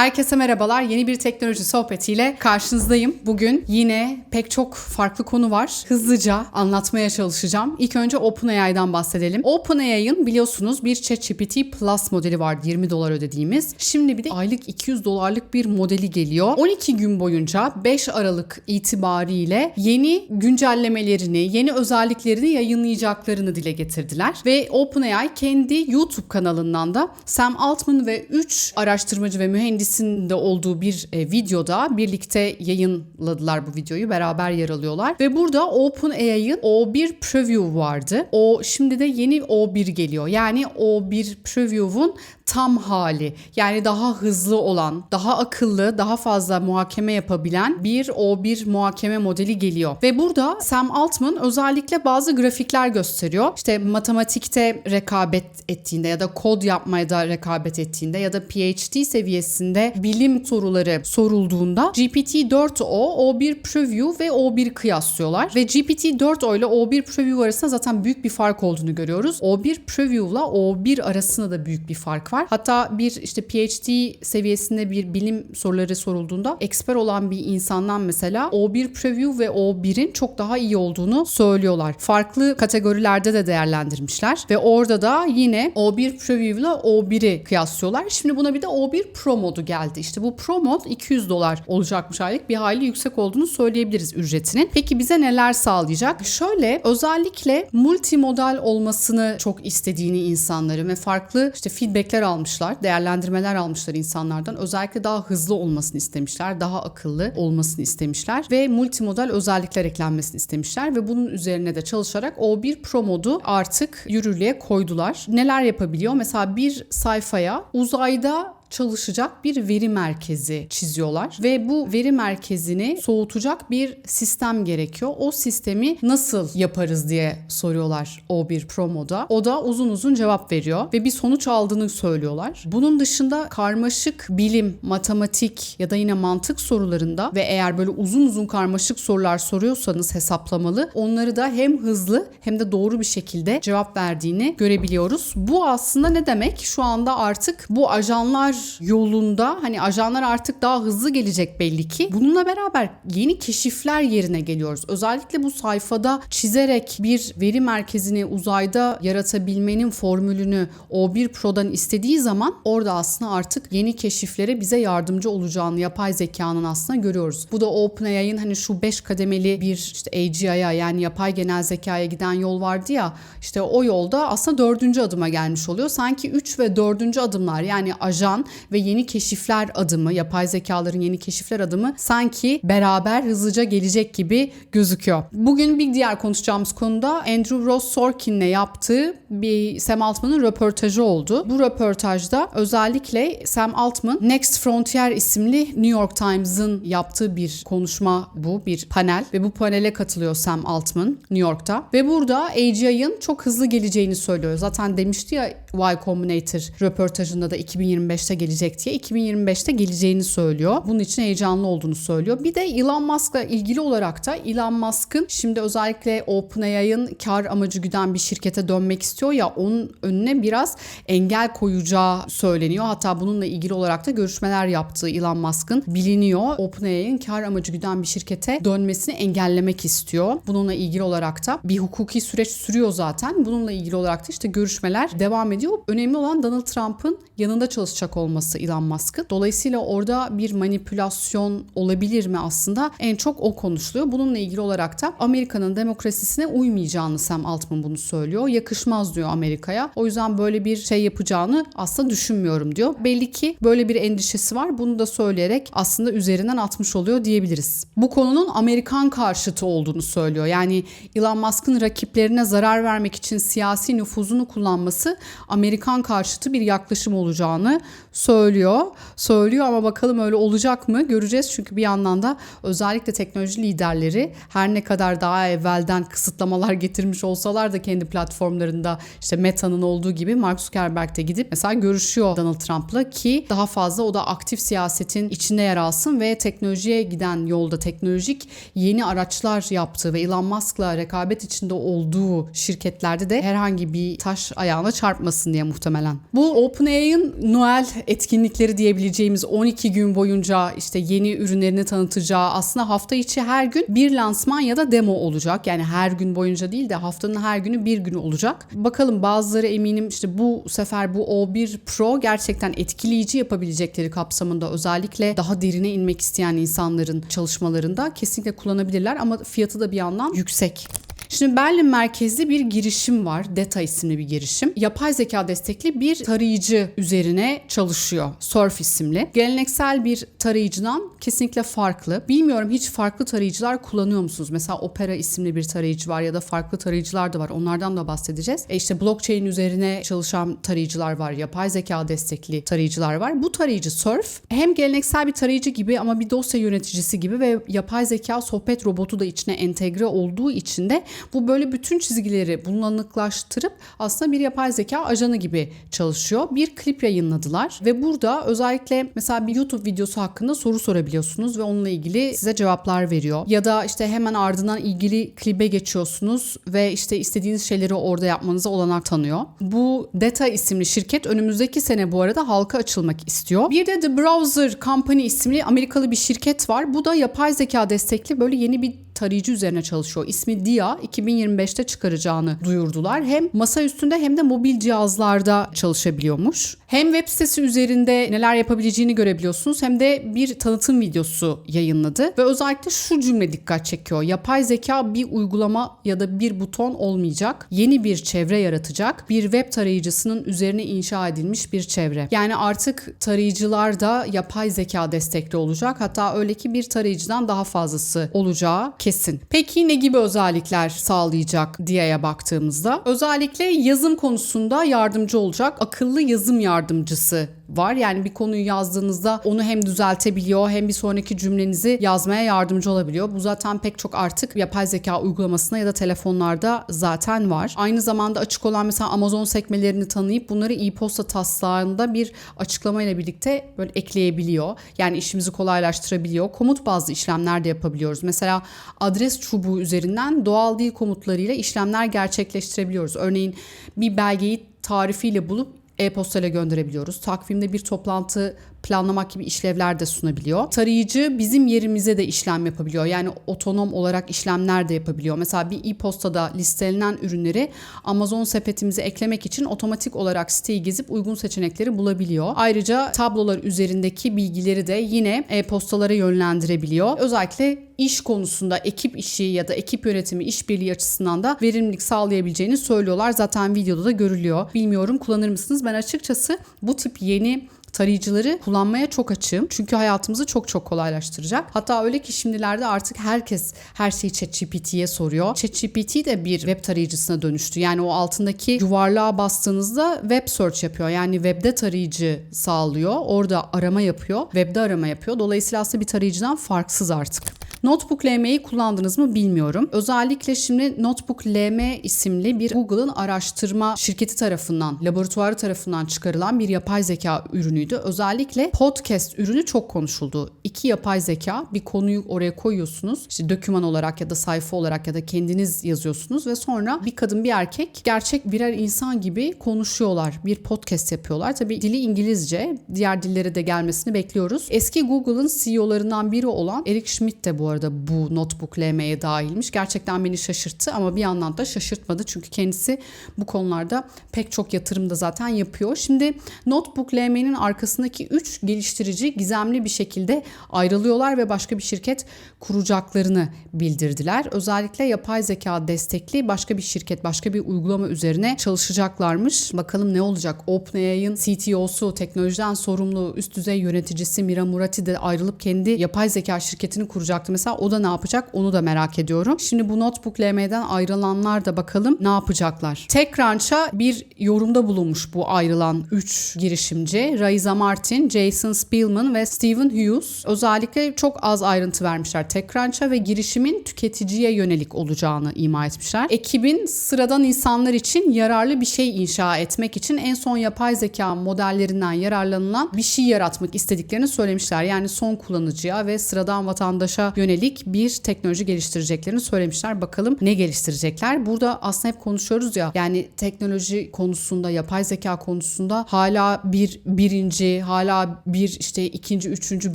Herkese merhabalar. Yeni bir teknoloji sohbetiyle karşınızdayım. Bugün yine pek çok farklı konu var. Hızlıca anlatmaya çalışacağım. İlk önce OpenAI'dan bahsedelim. OpenAI'ın biliyorsunuz bir ChatGPT Plus modeli vardı 20 dolar ödediğimiz. Şimdi bir de aylık 200 dolarlık bir modeli geliyor. 12 gün boyunca 5 Aralık itibariyle yeni güncellemelerini, yeni özelliklerini yayınlayacaklarını dile getirdiler. Ve OpenAI kendi YouTube kanalından da Sam Altman ve 3 araştırmacı ve mühendisin de olduğu bir e, videoda birlikte yayınladılar bu videoyu. Beraber yer alıyorlar. Ve burada OpenAI'ın O1 Preview vardı. O şimdi de yeni O1 geliyor. Yani O1 Preview'un tam hali. Yani daha hızlı olan, daha akıllı, daha fazla muhakeme yapabilen bir O1 muhakeme modeli geliyor. Ve burada Sam Altman özellikle bazı grafikler gösteriyor. İşte matematikte rekabet ettiğinde ya da kod yapmaya da rekabet ettiğinde ya da PhD seviyesinde bilim soruları sorulduğunda GPT-4o, O1 Preview ve O1 kıyaslıyorlar. Ve GPT-4o ile O1 Preview arasında zaten büyük bir fark olduğunu görüyoruz. O1 Preview ile O1 arasında da büyük bir fark var. Hatta bir işte PhD seviyesinde bir bilim soruları sorulduğunda eksper olan bir insandan mesela O1 Preview ve O1'in çok daha iyi olduğunu söylüyorlar. Farklı kategorilerde de değerlendirmişler ve orada da yine O1 Preview ile O1'i kıyaslıyorlar. Şimdi buna bir de O1 Pro modu geldi. İşte bu Pro mod 200 dolar olacakmış aylık. Bir hayli yüksek olduğunu söyleyebiliriz ücretinin. Peki bize neler sağlayacak? Şöyle özellikle multimodal olmasını çok istediğini insanların ve farklı işte feedbackler almışlar, değerlendirmeler almışlar insanlardan. Özellikle daha hızlı olmasını istemişler, daha akıllı olmasını istemişler ve multimodal özellikler eklenmesini istemişler ve bunun üzerine de çalışarak O1 Pro modu artık yürürlüğe koydular. Neler yapabiliyor? Mesela bir sayfaya uzayda çalışacak bir veri merkezi çiziyorlar ve bu veri merkezini soğutacak bir sistem gerekiyor. O sistemi nasıl yaparız diye soruyorlar O1 Promo'da. O da uzun uzun cevap veriyor ve bir sonuç aldığını söylüyorlar. Bunun dışında karmaşık bilim, matematik ya da yine mantık sorularında ve eğer böyle uzun uzun karmaşık sorular soruyorsanız hesaplamalı onları da hem hızlı hem de doğru bir şekilde cevap verdiğini görebiliyoruz. Bu aslında ne demek? Şu anda artık bu ajanlar yolunda hani ajanlar artık daha hızlı gelecek belli ki. Bununla beraber yeni keşifler yerine geliyoruz. Özellikle bu sayfada çizerek bir veri merkezini uzayda yaratabilmenin formülünü O1 Pro'dan istediği zaman orada aslında artık yeni keşiflere bize yardımcı olacağını yapay zekanın aslında görüyoruz. Bu da OpenAI'ın hani şu 5 kademeli bir işte AGI'ya yani yapay genel zekaya giden yol vardı ya işte o yolda aslında dördüncü adıma gelmiş oluyor. Sanki 3 ve dördüncü adımlar yani ajan ve yeni keşifler adımı, yapay zekaların yeni keşifler adımı sanki beraber hızlıca gelecek gibi gözüküyor. Bugün bir diğer konuşacağımız konuda Andrew Ross Sorkin'le yaptığı bir Sam Altman'ın röportajı oldu. Bu röportajda özellikle Sam Altman Next Frontier isimli New York Times'ın yaptığı bir konuşma bu, bir panel ve bu panele katılıyor Sam Altman New York'ta ve burada AGI'ın çok hızlı geleceğini söylüyor. Zaten demişti ya Y Combinator röportajında da 2025'te gelecek diye 2025'te geleceğini söylüyor. Bunun için heyecanlı olduğunu söylüyor. Bir de Elon Musk'la ilgili olarak da Elon Musk'ın şimdi özellikle OpenAI'ın kar amacı güden bir şirkete dönmek istiyor ya onun önüne biraz engel koyacağı söyleniyor. Hatta bununla ilgili olarak da görüşmeler yaptığı Elon Musk'ın biliniyor. OpenAI'ın kar amacı güden bir şirkete dönmesini engellemek istiyor. Bununla ilgili olarak da bir hukuki süreç sürüyor zaten. Bununla ilgili olarak da işte görüşmeler devam ediyor. Önemli olan Donald Trump'ın yanında çalışacak olması Elon Musk'ın. Dolayısıyla orada bir manipülasyon olabilir mi aslında? En çok o konuşuluyor. Bununla ilgili olarak da Amerika'nın demokrasisine uymayacağını Sam Altman bunu söylüyor. Yakışmaz diyor Amerika'ya. O yüzden böyle bir şey yapacağını aslında düşünmüyorum diyor. Belli ki böyle bir endişesi var. Bunu da söyleyerek aslında üzerinden atmış oluyor diyebiliriz. Bu konunun Amerikan karşıtı olduğunu söylüyor. Yani Elon Musk'ın rakiplerine zarar vermek için siyasi nüfuzunu kullanması Amerikan karşıtı bir yaklaşım olacağını söylüyor. Söylüyor ama bakalım öyle olacak mı göreceğiz. Çünkü bir yandan da özellikle teknoloji liderleri her ne kadar daha evvelden kısıtlamalar getirmiş olsalar da kendi platformlarında işte Meta'nın olduğu gibi Mark Zuckerberg de gidip mesela görüşüyor Donald Trump'la ki daha fazla o da aktif siyasetin içinde yer alsın ve teknolojiye giden yolda teknolojik yeni araçlar yaptığı ve Elon Musk'la rekabet içinde olduğu şirketlerde de herhangi bir taş ayağına çarpmasın diye muhtemelen. Bu OpenAI'ın Noel etkinlikleri diyebileceğimiz 12 gün boyunca işte yeni ürünlerini tanıtacağı aslında hafta içi her gün bir lansman ya da demo olacak. Yani her gün boyunca değil de haftanın her günü bir günü olacak. Bakalım bazıları eminim işte bu sefer bu O1 Pro gerçekten etkileyici yapabilecekleri kapsamında özellikle daha derine inmek isteyen insanların çalışmalarında kesinlikle kullanabilirler ama fiyatı da bir yandan yüksek. Şimdi Berlin merkezli bir girişim var. Deta isimli bir girişim. Yapay zeka destekli bir tarayıcı üzerine çalışıyor. Surf isimli. Geleneksel bir tarayıcıdan kesinlikle farklı. Bilmiyorum hiç farklı tarayıcılar kullanıyor musunuz? Mesela Opera isimli bir tarayıcı var ya da farklı tarayıcılar da var. Onlardan da bahsedeceğiz. E işte blockchain üzerine çalışan tarayıcılar var. Yapay zeka destekli tarayıcılar var. Bu tarayıcı Surf hem geleneksel bir tarayıcı gibi ama bir dosya yöneticisi gibi ve yapay zeka sohbet robotu da içine entegre olduğu için de bu böyle bütün çizgileri bulanıklaştırıp aslında bir yapay zeka ajanı gibi çalışıyor. Bir klip yayınladılar ve burada özellikle mesela bir YouTube videosu hakkında soru sorabiliyorsunuz ve onunla ilgili size cevaplar veriyor. Ya da işte hemen ardından ilgili klibe geçiyorsunuz ve işte istediğiniz şeyleri orada yapmanıza olanak tanıyor. Bu Data isimli şirket önümüzdeki sene bu arada halka açılmak istiyor. Bir de The Browser Company isimli Amerikalı bir şirket var. Bu da yapay zeka destekli böyle yeni bir tarayıcı üzerine çalışıyor. İsmi Dia 2025'te çıkaracağını duyurdular. Hem masa üstünde hem de mobil cihazlarda çalışabiliyormuş. Hem web sitesi üzerinde neler yapabileceğini görebiliyorsunuz hem de bir tanıtım videosu yayınladı. Ve özellikle şu cümle dikkat çekiyor. Yapay zeka bir uygulama ya da bir buton olmayacak. Yeni bir çevre yaratacak. Bir web tarayıcısının üzerine inşa edilmiş bir çevre. Yani artık tarayıcılar da yapay zeka destekli olacak. Hatta öyle ki bir tarayıcıdan daha fazlası olacağı kesin. Peki ne gibi özellikler sağlayacak diye'ye baktığımızda? Özellikle yazım konusunda yardımcı olacak akıllı yazım yardımcısı var. Yani bir konuyu yazdığınızda onu hem düzeltebiliyor hem bir sonraki cümlenizi yazmaya yardımcı olabiliyor. Bu zaten pek çok artık yapay zeka uygulamasına ya da telefonlarda zaten var. Aynı zamanda açık olan mesela Amazon sekmelerini tanıyıp bunları e-posta taslağında bir açıklamayla birlikte böyle ekleyebiliyor. Yani işimizi kolaylaştırabiliyor. Komut bazlı işlemler de yapabiliyoruz. Mesela adres çubuğu üzerinden doğal dil komutlarıyla işlemler gerçekleştirebiliyoruz. Örneğin bir belgeyi tarifiyle bulup e-postayla gönderebiliyoruz. Takvimde bir toplantı planlamak gibi işlevler de sunabiliyor. Tarayıcı bizim yerimize de işlem yapabiliyor. Yani otonom olarak işlemler de yapabiliyor. Mesela bir e-postada listelenen ürünleri Amazon sepetimize eklemek için otomatik olarak siteyi gezip uygun seçenekleri bulabiliyor. Ayrıca tablolar üzerindeki bilgileri de yine e-postalara yönlendirebiliyor. Özellikle iş konusunda ekip işi ya da ekip yönetimi işbirliği açısından da verimlilik sağlayabileceğini söylüyorlar. Zaten videoda da görülüyor. Bilmiyorum kullanır mısınız? Ben açıkçası bu tip yeni tarayıcıları kullanmaya çok açığım. Çünkü hayatımızı çok çok kolaylaştıracak. Hatta öyle ki şimdilerde artık herkes her şeyi ChatGPT'ye soruyor. ChatGPT de bir web tarayıcısına dönüştü. Yani o altındaki yuvarlığa bastığınızda web search yapıyor. Yani webde tarayıcı sağlıyor. Orada arama yapıyor. Webde arama yapıyor. Dolayısıyla aslında bir tarayıcıdan farksız artık. Notebook LM'yi kullandınız mı bilmiyorum. Özellikle şimdi Notebook LM isimli bir Google'ın araştırma şirketi tarafından, laboratuvarı tarafından çıkarılan bir yapay zeka ürünüydü. Özellikle podcast ürünü çok konuşuldu. İki yapay zeka bir konuyu oraya koyuyorsunuz. İşte döküman olarak ya da sayfa olarak ya da kendiniz yazıyorsunuz ve sonra bir kadın bir erkek gerçek birer insan gibi konuşuyorlar. Bir podcast yapıyorlar. Tabii dili İngilizce. Diğer dillere de gelmesini bekliyoruz. Eski Google'ın CEO'larından biri olan Eric Schmidt de bu arada bu notebook LM'ye dahilmiş. Gerçekten beni şaşırttı ama bir yandan da şaşırtmadı. Çünkü kendisi bu konularda pek çok yatırım da zaten yapıyor. Şimdi notebook LM'nin arkasındaki 3 geliştirici gizemli bir şekilde ayrılıyorlar ve başka bir şirket kuracaklarını bildirdiler. Özellikle yapay zeka destekli başka bir şirket, başka bir uygulama üzerine çalışacaklarmış. Bakalım ne olacak? OpenAI'ın CTO'su, teknolojiden sorumlu üst düzey yöneticisi Mira Murati de ayrılıp kendi yapay zeka şirketini kuracaktı. O da ne yapacak? Onu da merak ediyorum. Şimdi bu Notebook LM'den ayrılanlar da bakalım ne yapacaklar. TechCrunch'a bir yorumda bulunmuş bu ayrılan 3 girişimci. Raiza Martin, Jason Spielman ve Steven Hughes. Özellikle çok az ayrıntı vermişler TechCrunch'a ve girişimin tüketiciye yönelik olacağını ima etmişler. Ekibin sıradan insanlar için yararlı bir şey inşa etmek için en son yapay zeka modellerinden yararlanılan bir şey yaratmak istediklerini söylemişler. Yani son kullanıcıya ve sıradan vatandaşa yönelik yönelik bir teknoloji geliştireceklerini söylemişler. Bakalım ne geliştirecekler? Burada aslında hep konuşuyoruz ya yani teknoloji konusunda, yapay zeka konusunda hala bir birinci, hala bir işte ikinci, üçüncü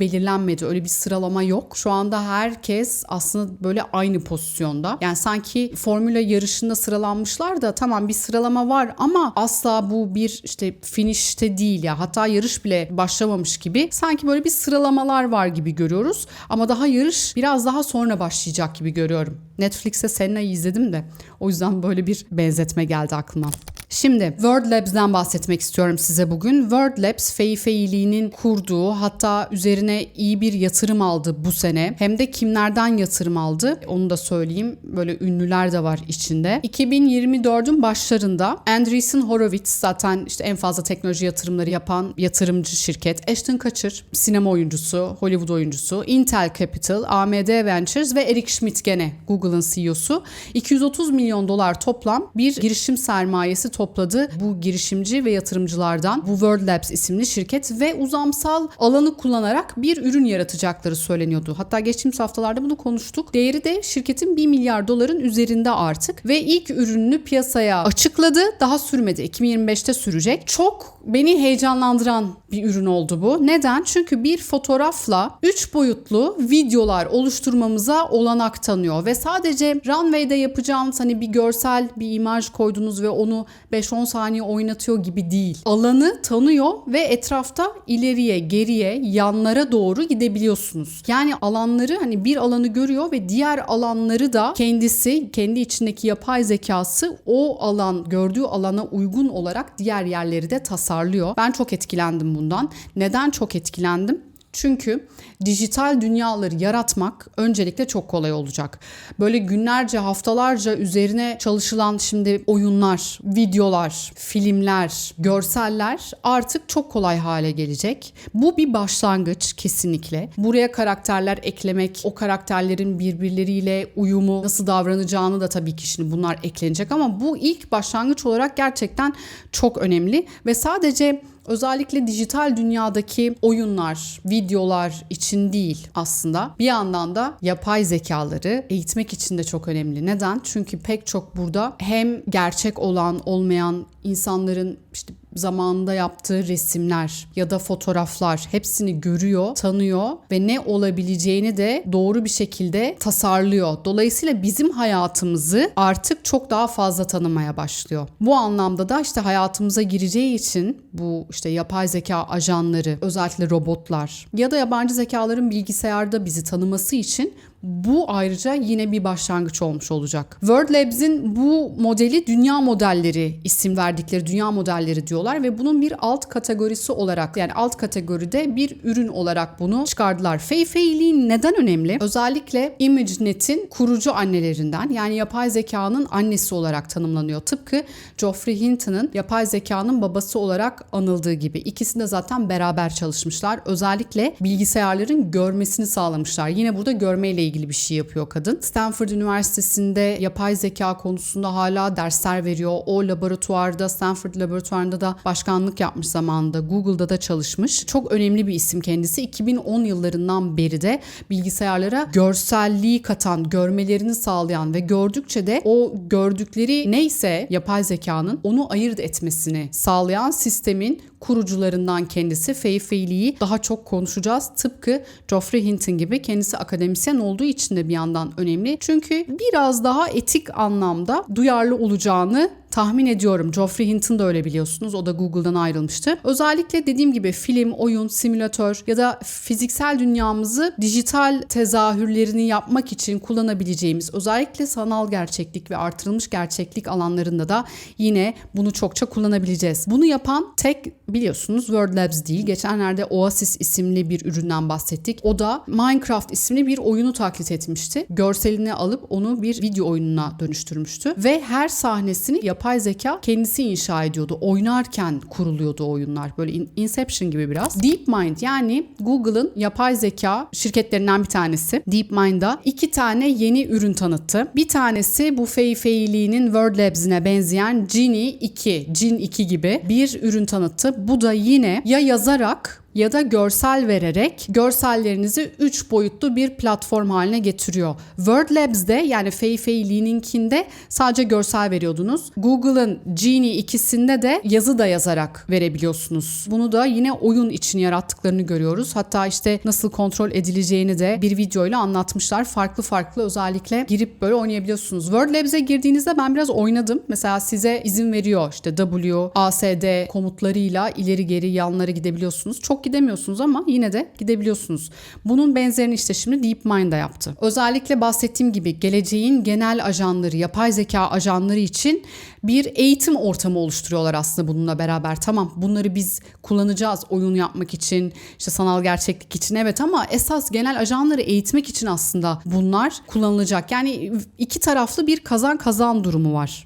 belirlenmedi. Öyle bir sıralama yok. Şu anda herkes aslında böyle aynı pozisyonda. Yani sanki formüle yarışında sıralanmışlar da tamam bir sıralama var ama asla bu bir işte finişte değil ya. Hatta yarış bile başlamamış gibi. Sanki böyle bir sıralamalar var gibi görüyoruz. Ama daha yarış biraz daha sonra başlayacak gibi görüyorum. Netflix'te Senna'yı izledim de o yüzden böyle bir benzetme geldi aklıma. Şimdi Word Labs'den bahsetmek istiyorum size bugün. Word Labs Fei Feili'nin kurduğu hatta üzerine iyi bir yatırım aldı bu sene. Hem de kimlerden yatırım aldı onu da söyleyeyim. Böyle ünlüler de var içinde. 2024'ün başlarında Andreessen Horowitz zaten işte en fazla teknoloji yatırımları yapan yatırımcı şirket. Ashton Kutcher sinema oyuncusu, Hollywood oyuncusu. Intel Capital, AMD Ventures ve Eric Schmidt gene Google'ın CEO'su. 230 milyon dolar toplam bir girişim sermayesi topladı bu girişimci ve yatırımcılardan bu World Labs isimli şirket ve uzamsal alanı kullanarak bir ürün yaratacakları söyleniyordu. Hatta geçtiğimiz haftalarda bunu konuştuk. Değeri de şirketin 1 milyar doların üzerinde artık ve ilk ürününü piyasaya açıkladı. Daha sürmedi. 2025'te sürecek. Çok beni heyecanlandıran bir ürün oldu bu. Neden? Çünkü bir fotoğrafla 3 boyutlu videolar oluşturmamıza olanak tanıyor ve sadece runway'de yapacağınız hani bir görsel bir imaj koydunuz ve onu 5-10 saniye oynatıyor gibi değil. Alanı tanıyor ve etrafta ileriye, geriye, yanlara doğru gidebiliyorsunuz. Yani alanları hani bir alanı görüyor ve diğer alanları da kendisi, kendi içindeki yapay zekası o alan, gördüğü alana uygun olarak diğer yerleri de tasarlıyor. Ben çok etkilendim bundan. Neden çok etkilendim? Çünkü dijital dünyaları yaratmak öncelikle çok kolay olacak. Böyle günlerce, haftalarca üzerine çalışılan şimdi oyunlar, videolar, filmler, görseller artık çok kolay hale gelecek. Bu bir başlangıç kesinlikle. Buraya karakterler eklemek, o karakterlerin birbirleriyle uyumu, nasıl davranacağını da tabii ki şimdi bunlar eklenecek ama bu ilk başlangıç olarak gerçekten çok önemli ve sadece özellikle dijital dünyadaki oyunlar, videolar için değil aslında. Bir yandan da yapay zekaları eğitmek için de çok önemli. Neden? Çünkü pek çok burada hem gerçek olan, olmayan insanların işte zamanında yaptığı resimler ya da fotoğraflar hepsini görüyor, tanıyor ve ne olabileceğini de doğru bir şekilde tasarlıyor. Dolayısıyla bizim hayatımızı artık çok daha fazla tanımaya başlıyor. Bu anlamda da işte hayatımıza gireceği için bu işte yapay zeka ajanları, özellikle robotlar ya da yabancı zekaların bilgisayarda bizi tanıması için bu ayrıca yine bir başlangıç olmuş olacak. World Labs'in bu modeli dünya modelleri isim verdikleri dünya modelleri diyorlar ve bunun bir alt kategorisi olarak yani alt kategoride bir ürün olarak bunu çıkardılar. Fei Fei neden önemli? Özellikle ImageNet'in kurucu annelerinden yani yapay zekanın annesi olarak tanımlanıyor. Tıpkı Geoffrey Hinton'ın yapay zekanın babası olarak anıldığı gibi. İkisi de zaten beraber çalışmışlar. Özellikle bilgisayarların görmesini sağlamışlar. Yine burada görmeyle ilgili bir şey yapıyor kadın. Stanford Üniversitesi'nde yapay zeka konusunda hala dersler veriyor. O laboratuvarda Stanford laboratuvarında da başkanlık yapmış zamanında. Google'da da çalışmış. Çok önemli bir isim kendisi. 2010 yıllarından beri de bilgisayarlara görselliği katan, görmelerini sağlayan ve gördükçe de o gördükleri neyse yapay zekanın onu ayırt etmesini sağlayan sistemin kurucularından kendisi Fei Feili'yi daha çok konuşacağız. Tıpkı Geoffrey Hinton gibi kendisi akademisyen olduğu için de bir yandan önemli. Çünkü biraz daha etik anlamda duyarlı olacağını tahmin ediyorum. Geoffrey Hinton da öyle biliyorsunuz. O da Google'dan ayrılmıştı. Özellikle dediğim gibi film, oyun, simülatör ya da fiziksel dünyamızı dijital tezahürlerini yapmak için kullanabileceğimiz özellikle sanal gerçeklik ve artırılmış gerçeklik alanlarında da yine bunu çokça kullanabileceğiz. Bunu yapan tek biliyorsunuz World Labs değil. Geçenlerde Oasis isimli bir üründen bahsettik. O da Minecraft isimli bir oyunu taklit etmişti. Görselini alıp onu bir video oyununa dönüştürmüştü. Ve her sahnesini yapay zeka kendisi inşa ediyordu. Oynarken kuruluyordu oyunlar. Böyle Inception gibi biraz. DeepMind yani Google'ın yapay zeka şirketlerinden bir tanesi. DeepMind'a iki tane yeni ürün tanıttı. Bir tanesi bu Fei Feili'nin World Labs'ine benzeyen Genie 2, Jin 2 gibi bir ürün tanıttı. Bu da yine ya yazarak ya da görsel vererek görsellerinizi 3 boyutlu bir platform haline getiriyor. Word Labs'de yani Fei Fei Li'ninkinde sadece görsel veriyordunuz. Google'ın Genie ikisinde de yazı da yazarak verebiliyorsunuz. Bunu da yine oyun için yarattıklarını görüyoruz. Hatta işte nasıl kontrol edileceğini de bir videoyla anlatmışlar. Farklı farklı özellikle girip böyle oynayabiliyorsunuz. Word Labs'e girdiğinizde ben biraz oynadım. Mesela size izin veriyor işte W, ASD komutlarıyla ileri geri yanlara gidebiliyorsunuz. Çok gidemiyorsunuz ama yine de gidebiliyorsunuz. Bunun benzerini işte şimdi DeepMind da yaptı. Özellikle bahsettiğim gibi geleceğin genel ajanları, yapay zeka ajanları için bir eğitim ortamı oluşturuyorlar aslında bununla beraber. Tamam bunları biz kullanacağız oyun yapmak için, işte sanal gerçeklik için evet ama esas genel ajanları eğitmek için aslında bunlar kullanılacak. Yani iki taraflı bir kazan kazan durumu var.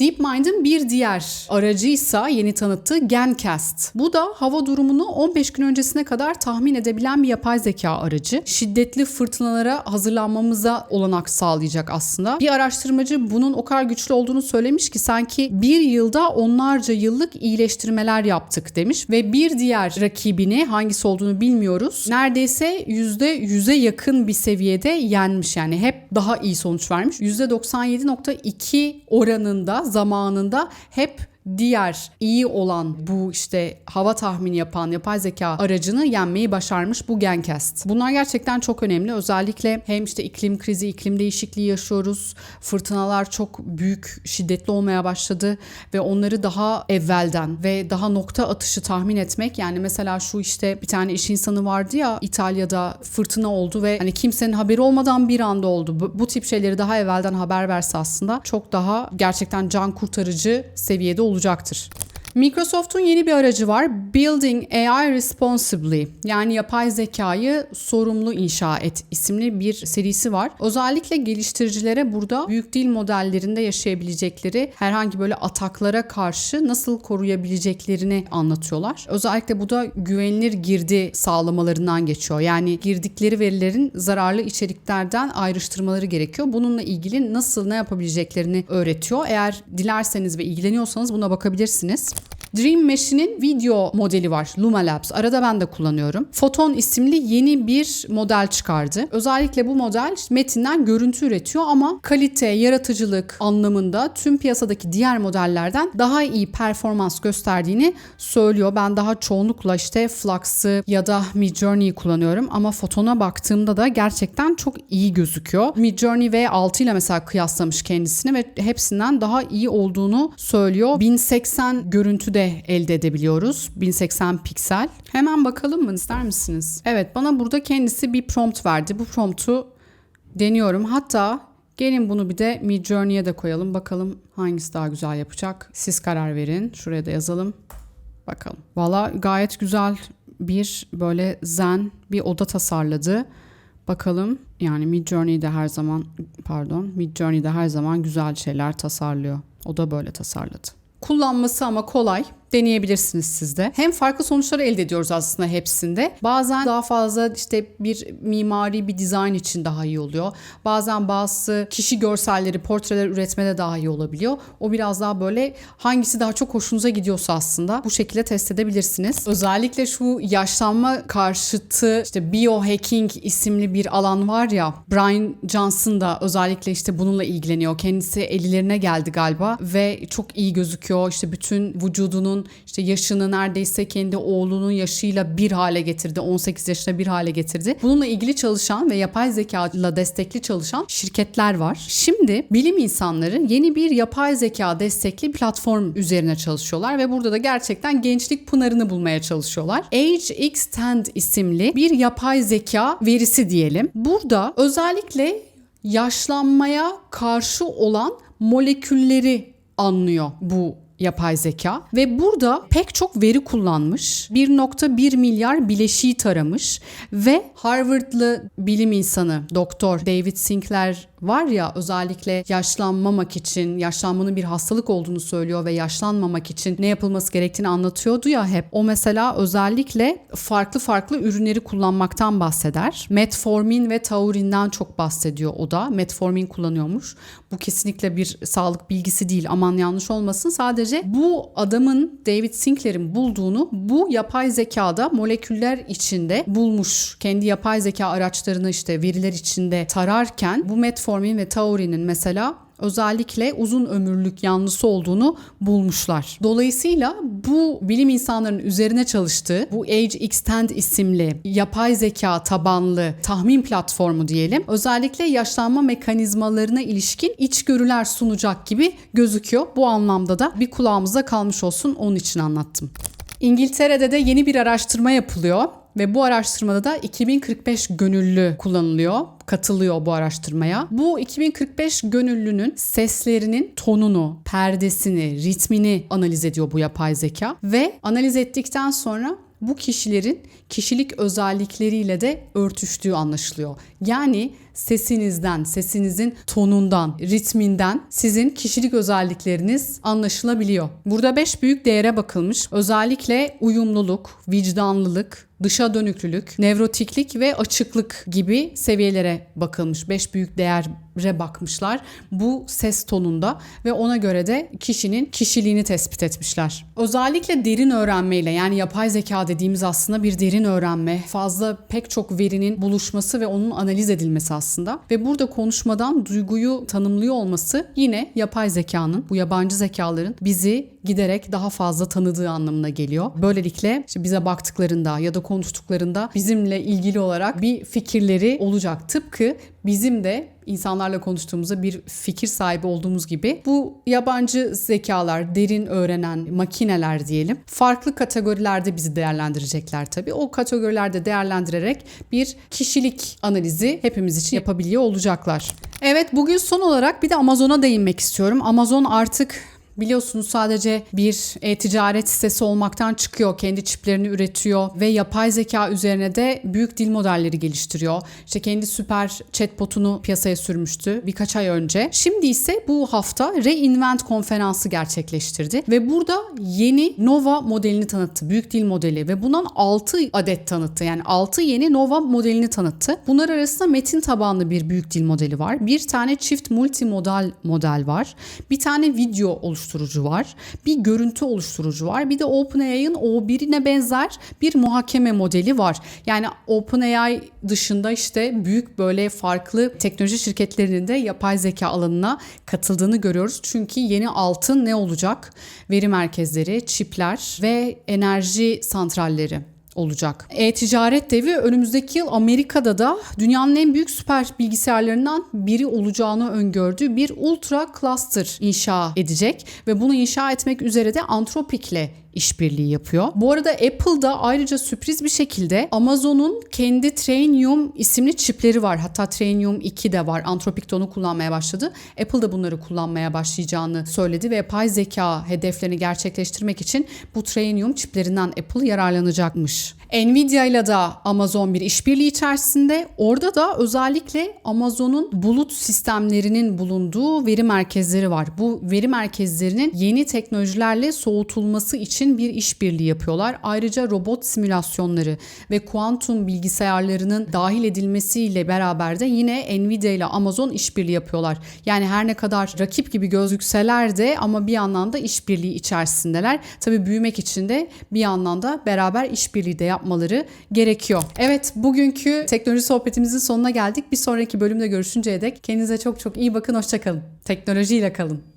DeepMind'in bir diğer aracıysa yeni tanıttığı GenCast. Bu da hava durumunu 15 gün öncesine kadar tahmin edebilen bir yapay zeka aracı. Şiddetli fırtınalara hazırlanmamıza olanak sağlayacak aslında. Bir araştırmacı bunun o kadar güçlü olduğunu söylemiş ki sanki bir yılda onlarca yıllık iyileştirmeler yaptık demiş ve bir diğer rakibini hangisi olduğunu bilmiyoruz. Neredeyse %100'e yakın bir seviyede yenmiş yani hep daha iyi sonuç vermiş. %97.2 oranında zamanında hep diğer iyi olan bu işte hava tahmini yapan yapay zeka aracını yenmeyi başarmış bu Gencast. Bunlar gerçekten çok önemli. Özellikle hem işte iklim krizi, iklim değişikliği yaşıyoruz. Fırtınalar çok büyük, şiddetli olmaya başladı ve onları daha evvelden ve daha nokta atışı tahmin etmek yani mesela şu işte bir tane iş insanı vardı ya İtalya'da fırtına oldu ve hani kimsenin haberi olmadan bir anda oldu. Bu, bu tip şeyleri daha evvelden haber verse aslında çok daha gerçekten can kurtarıcı seviyede olacaktır. Microsoft'un yeni bir aracı var. Building AI Responsibly yani yapay zekayı sorumlu inşa et isimli bir serisi var. Özellikle geliştiricilere burada büyük dil modellerinde yaşayabilecekleri herhangi böyle ataklara karşı nasıl koruyabileceklerini anlatıyorlar. Özellikle bu da güvenilir girdi sağlamalarından geçiyor. Yani girdikleri verilerin zararlı içeriklerden ayrıştırmaları gerekiyor. Bununla ilgili nasıl ne yapabileceklerini öğretiyor. Eğer dilerseniz ve ilgileniyorsanız buna bakabilirsiniz. Dream Machine'in video modeli var Luma Labs. Arada ben de kullanıyorum. Photon isimli yeni bir model çıkardı. Özellikle bu model metinden görüntü üretiyor ama kalite, yaratıcılık anlamında tüm piyasadaki diğer modellerden daha iyi performans gösterdiğini söylüyor. Ben daha çoğunlukla işte Flux'ı ya da Midjourney'i kullanıyorum ama Photon'a baktığımda da gerçekten çok iyi gözüküyor. Midjourney V6 ile mesela kıyaslamış kendisini ve hepsinden daha iyi olduğunu söylüyor. 1080 görüntü de elde edebiliyoruz. 1080 piksel. Hemen bakalım mı ister misiniz? Evet bana burada kendisi bir prompt verdi. Bu promptu deniyorum. Hatta gelin bunu bir de Midjourney'e de koyalım. Bakalım hangisi daha güzel yapacak. Siz karar verin. Şuraya da yazalım. Bakalım. Valla gayet güzel bir böyle zen bir oda tasarladı. Bakalım yani Midjourney'de her zaman pardon Midjourney'de her zaman güzel şeyler tasarlıyor. O da böyle tasarladı. Kullanması ama kolay deneyebilirsiniz siz de. Hem farklı sonuçları elde ediyoruz aslında hepsinde. Bazen daha fazla işte bir mimari bir dizayn için daha iyi oluyor. Bazen bazı kişi görselleri, portreler üretmede daha iyi olabiliyor. O biraz daha böyle hangisi daha çok hoşunuza gidiyorsa aslında bu şekilde test edebilirsiniz. Özellikle şu yaşlanma karşıtı işte biohacking isimli bir alan var ya Brian Johnson da özellikle işte bununla ilgileniyor. Kendisi 50'lerine geldi galiba ve çok iyi gözüküyor. İşte bütün vücudunun işte yaşını neredeyse kendi oğlunun yaşıyla bir hale getirdi. 18 yaşına bir hale getirdi. Bununla ilgili çalışan ve yapay zeka ile destekli çalışan şirketler var. Şimdi bilim insanları yeni bir yapay zeka destekli platform üzerine çalışıyorlar ve burada da gerçekten gençlik pınarını bulmaya çalışıyorlar. Age Extend isimli bir yapay zeka verisi diyelim. Burada özellikle yaşlanmaya karşı olan molekülleri anlıyor bu yapay zeka ve burada pek çok veri kullanmış. 1.1 milyar bileşiği taramış ve Harvard'lı bilim insanı Doktor David Sinclair var ya özellikle yaşlanmamak için, yaşlanmanın bir hastalık olduğunu söylüyor ve yaşlanmamak için ne yapılması gerektiğini anlatıyordu ya hep. O mesela özellikle farklı farklı ürünleri kullanmaktan bahseder. Metformin ve taurinden çok bahsediyor o da. Metformin kullanıyormuş. Bu kesinlikle bir sağlık bilgisi değil. Aman yanlış olmasın. Sadece bu adamın David Sinclair'in bulduğunu bu yapay zekada moleküller içinde bulmuş. Kendi yapay zeka araçlarını işte veriler içinde tararken bu metformin ve taurinin mesela özellikle uzun ömürlük yanlısı olduğunu bulmuşlar. Dolayısıyla bu bilim insanlarının üzerine çalıştığı bu Age Extend isimli yapay zeka tabanlı tahmin platformu diyelim özellikle yaşlanma mekanizmalarına ilişkin içgörüler sunacak gibi gözüküyor. Bu anlamda da bir kulağımızda kalmış olsun onun için anlattım. İngiltere'de de yeni bir araştırma yapılıyor ve bu araştırmada da 2045 gönüllü kullanılıyor, katılıyor bu araştırmaya. Bu 2045 gönüllünün seslerinin tonunu, perdesini, ritmini analiz ediyor bu yapay zeka ve analiz ettikten sonra bu kişilerin kişilik özellikleriyle de örtüştüğü anlaşılıyor. Yani sesinizden, sesinizin tonundan, ritminden sizin kişilik özellikleriniz anlaşılabiliyor. Burada 5 büyük değere bakılmış. Özellikle uyumluluk, vicdanlılık, dışa dönüklülük, nevrotiklik ve açıklık gibi seviyelere bakılmış. 5 büyük değere bakmışlar bu ses tonunda ve ona göre de kişinin kişiliğini tespit etmişler. Özellikle derin öğrenmeyle yani yapay zeka dediğimiz aslında bir derin öğrenme, fazla pek çok verinin buluşması ve onun analiz edilmesi aslında. Ve burada konuşmadan duyguyu tanımlıyor olması yine yapay zekanın, bu yabancı zekaların bizi giderek daha fazla tanıdığı anlamına geliyor. Böylelikle işte bize baktıklarında ya da konuştuklarında bizimle ilgili olarak bir fikirleri olacak. Tıpkı bizim de insanlarla konuştuğumuzda bir fikir sahibi olduğumuz gibi bu yabancı zekalar, derin öğrenen makineler diyelim farklı kategorilerde bizi değerlendirecekler tabii. O kategorilerde değerlendirerek bir kişilik analizi hepimiz için yapabiliyor olacaklar. Evet bugün son olarak bir de Amazon'a değinmek istiyorum. Amazon artık Biliyorsunuz sadece bir e-ticaret sitesi olmaktan çıkıyor. Kendi çiplerini üretiyor ve yapay zeka üzerine de büyük dil modelleri geliştiriyor. İşte kendi süper chatbot'unu piyasaya sürmüştü birkaç ay önce. Şimdi ise bu hafta Reinvent konferansı gerçekleştirdi ve burada yeni Nova modelini tanıttı. Büyük dil modeli ve bundan 6 adet tanıttı. Yani 6 yeni Nova modelini tanıttı. Bunlar arasında metin tabanlı bir büyük dil modeli var. Bir tane çift multimodal model var. Bir tane video oluşturucu var. Bir görüntü oluşturucu var. Bir de OpenAI'ın O1'ine benzer bir muhakeme modeli var. Yani OpenAI dışında işte büyük böyle farklı teknoloji şirketlerinin de yapay zeka alanına katıldığını görüyoruz. Çünkü yeni altın ne olacak? Veri merkezleri, çipler ve enerji santralleri olacak. E-ticaret devi önümüzdeki yıl Amerika'da da dünyanın en büyük süper bilgisayarlarından biri olacağını öngördüğü bir ultra cluster inşa edecek ve bunu inşa etmek üzere de Anthropic'le işbirliği yapıyor. Bu arada Apple'da ayrıca sürpriz bir şekilde Amazon'un kendi Trainium isimli çipleri var. Hatta Trainium 2 de var. Anthropic de onu kullanmaya başladı. Apple da bunları kullanmaya başlayacağını söyledi ve yapay zeka hedeflerini gerçekleştirmek için bu Trainium çiplerinden Apple yararlanacakmış. Nvidia ile de Amazon bir işbirliği içerisinde. Orada da özellikle Amazon'un bulut sistemlerinin bulunduğu veri merkezleri var. Bu veri merkezlerinin yeni teknolojilerle soğutulması için bir işbirliği yapıyorlar. Ayrıca robot simülasyonları ve kuantum bilgisayarlarının dahil edilmesiyle beraber de yine Nvidia ile Amazon işbirliği yapıyorlar. Yani her ne kadar rakip gibi gözükseler de ama bir yandan da işbirliği içerisindeler. Tabii büyümek için de bir yandan da beraber işbirliği de yapmaları gerekiyor. Evet bugünkü teknoloji sohbetimizin sonuna geldik. Bir sonraki bölümde görüşünceye dek kendinize çok çok iyi bakın. Hoşçakalın. Teknolojiyle kalın.